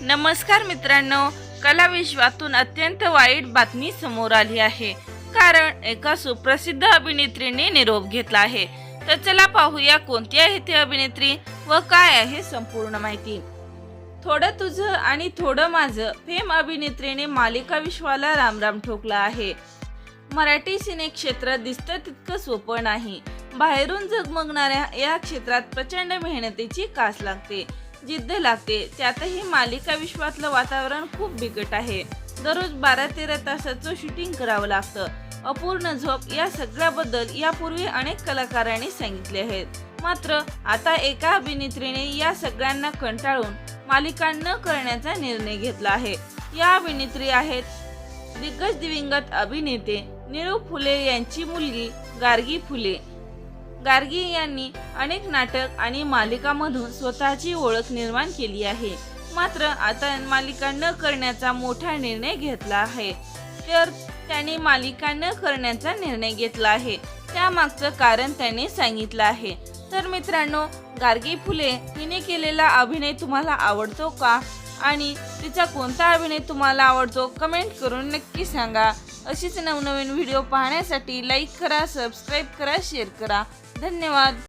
नमस्कार मित्रांनो कला विश्वातून अत्यंत वाईट बातमी समोर आली आहे. कारण एका सुप्रसिद्ध अभिनेत्रीने निरोप घेतला आहे. तर चला पाहूया कोणती आहे ती अभिनेत्री व काय आहे संपूर्ण माहिती. थोडं तुझं आणि थोडं माझं फेम अभिनेत्रीने मालिका विश्वाला रामराम ठोकला आहे. मराठी सिने क्षेत्र दिसतं तितकं सोपं नाही. बाहेरून झगमगणाऱ्या या क्षेत्रात प्रचंड मेहनतीची कास लागते. जिद्द लागते. त्यातही मालिका विश्वातलं वातावरण खूप बिकट आहे. दररोज बारा तेरा तासाचं शूटिंग करावं लागतं. अपूर्ण झोप या सगळ्याबद्दल यापूर्वी अनेक कलाकारांनी सांगितले आहेत. मात्र आता एका अभिनेत्रीने या सगळ्यांना कंटाळून मालिका न करण्याचा निर्णय घेतला आहे. या अभिनेत्री आहेत दिग्गज दिवंगत अभिनेते निरू फुले यांची मुलगी गार्गी फुले. गार्गी यांनी अनेक नाटक आणि मालिकामधून स्वतःची ओळख निर्माण केली आहे. मात्र आता मालिका न करण्याचा मोठा निर्णय घेतला आहे. तर त्यांनी मालिका न करण्याचा निर्णय घेतला आहे. त्यामागचं कारण त्यांनी सांगितलं आहे. तर मित्रांनो गार्गी फुले हिने केलेला अभिनय तुम्हाला आवडतो का? आणि तिचा कोणता अभिनय तुम्हाला आवडतो? कमेंट करून नक्की सांगा. अशीच नवनवीन व्हिडिओ पाहण्यासाठी लाईक करा सबस्क्राईब करा शेअर करा. धन्यवाद.